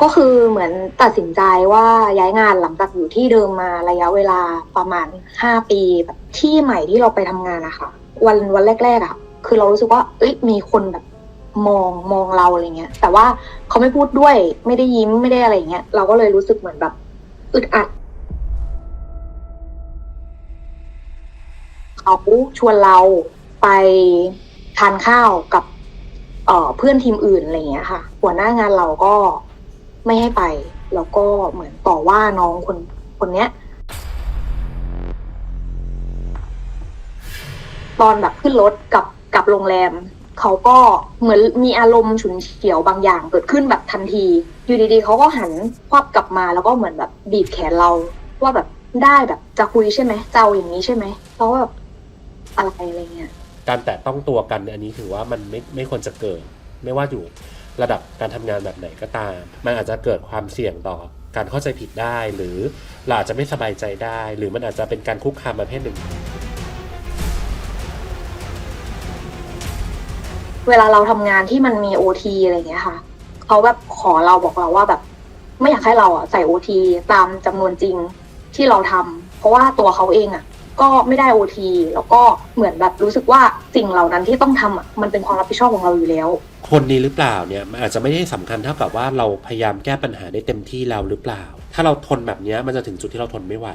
ก็คือเหมือนตัดสินใจว่าย้ายงานหลังจากอยู่ที่เดิมมาระยะเวลาประมาณห้าปีแบบที่ใหม่ที่เราไปทำงานอะค่ะ วันวันแรกๆอะคือเรารู้สึกว่า เอ้ยมีคนแบบมองมองเราอะไรเงี้ย แต่ว่าเขาไม่พูดด้วย ไม่ได้ยิ้มไม่ได้อะไรเงี้ยเราก็เลยรู้สึกเหมือนแบบอึดอัดเขาชวนเราไปทานข้าวกับเเพื่อนทีมอื่นอะไรเงี้ยค่ะ หัวหน้างานเราก็ ไม่ให้ไป แล้วก็เหมือนต่อว่าน้องคนคนเนี้ย ตอนแบบขึ้นรถกับกับโรงแรม เขาก็เหมือนมีอารมณ์ฉุนเฉียวบางอย่างเกิดขึ้นแบบทันที อยู่ดีๆเขาก็หันควับกลับมาแล้วก็เหมือนแบบบีบแขนเราว่าแบบได้แบบจะคุยใช่ไหมจะเอาอย่างนี้ใช่ไหมเราก็แบบอะไรอะไรเงี้ยการแตะต้องตัวกันอันนี้ถือว่ามันไม่ไม่ควรจะเกิด ไม่ว่าอยู่ ระดับการทำงานแบบไหนก็ตาม มันอาจจะเกิดความเสี่ยงต่อการเข้าใจผิดได้ หรือเราอาจจะไม่สบายใจได้ หรือมันอาจจะเป็นการคุกคามประเภทหนึ่ง เวลาเราทำงานที่มันมีโอทีอะไรอย่างเงี้ยค่ะเขาแบบขอเราบอกเราว่าแบบ ไม่อยากให้เราอะใส่โอทีตามจำนวนจริงที่เราทำเพราะว่าตัวเขาเองอะ ก็ไม่ได้โอทีแล้วก็เหมือนแบบรู้สึกว่าสิ่งเหล่านั้นที่ต้องทำอะมันเป็นความรับผิดชอบของเราอยู่แล้ว คนนี้หรือเปล่าเนี่ยมันอาจจะไม่ได้สำคัญเท่ากับว่าเราพยายามแก้ปัญหาได้เต็มที่แล้วหรือเปล่า ถ้าเราทนแบบเนี้ยมันจะถึงจุดที่เราทนไม่ไหว